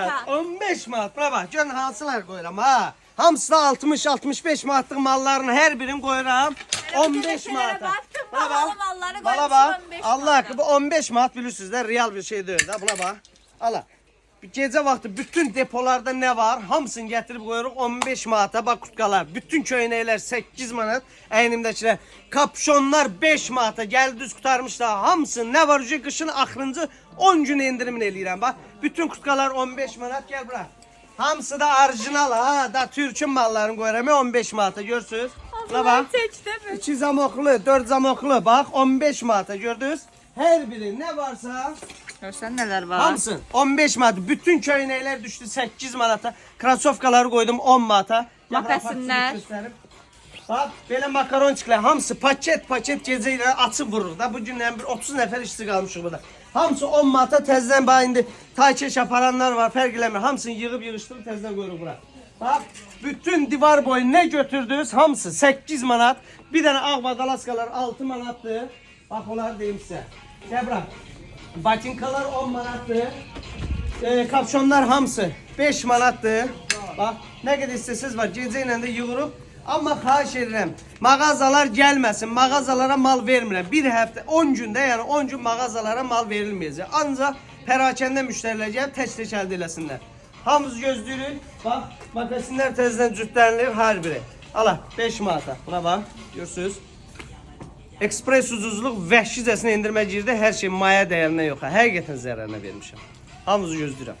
manat. 15 manat. Buna bax, görün hansılar qoyuram ha. Hamısı da 60-65 manatlıq malların hər birini qoyuram. 15 belələrə manata. baxdım, Buna bahalı bax. malları Bana qoymuşam bax. 15 Allah bu 15 manat bilirsiniz də real bir şey deyil də. Buna bax. Ala. Gecə vaxtı bütün depolarda nə var? Hamısını gətirib qoyuruq 15 manata. Bax kurtkalar, bütün köynəklər 8 manat, əynimdəkilər. Kapşonlar 5 manata. Gəldi düz qutarmışlar. Hamısını nə var? Ucu qışın axırıncı 10 gün endirimin eləyirəm. Bax, bütün kurtkalar 15 manat. Gəl bura. Hamısı da orijinal ha. Da Türkün mallarını qoyuram 15 manata. Görürsüz? Buna bax. Çəkdim. 2 zamoklu, 4 zamoklu. Bak 15 manata gördünüz. Her biri ne varsa Görsən nələr var? hamısı 15 manat. Bütün köynəklər düşdü 8 manata. Krasovkaları koydum 10 manata. Göstərib. Bak belə makaronçiklər hamısı paket paket gecə ilə açıb vururuq da. Bu gündən bir 30 nəfər işçi qalmışıq burada. Hamısı 10 manata təzədən bax indi taykeş aparanlar var, fərq eləmir. Hamısını yığıb yığışdırıb təzədən qoyuruq bura. Bak bütün divar boyu ne götürdünüz hamısı 8 manat. Bir dənə ağ badalaskalar 6 manatdır. Bak onlar deyim sizə. Gəl bura. Batinkalar 10 manatdır. E, kapşonlar hamısı 5 manatdır. Bak ne kadar istəsiniz var. İlə də yığırıq. Amma xahiş edirəm, mağazalar gəlməsin, mağazalara mal vermirəm. Bir həftə, 10 gündə, yəni 10 gün mağazalara mal verilməyəcək. Ancaq pərakəndə müştərilər gəlib tək-tək əldə eləsinlər. Hamımız gözləyirik. Bax, makasinlər təzədən cütlənilir hər biri. Ala 5 manata. Buna bax, görürsüz. Ekspres ucuzluq vəhşicəsinə endirmə girdi. Hər şey maya dəyərinə yox. Həqiqətən zərərinə vermişəm. Hamınızı gözləyirəm.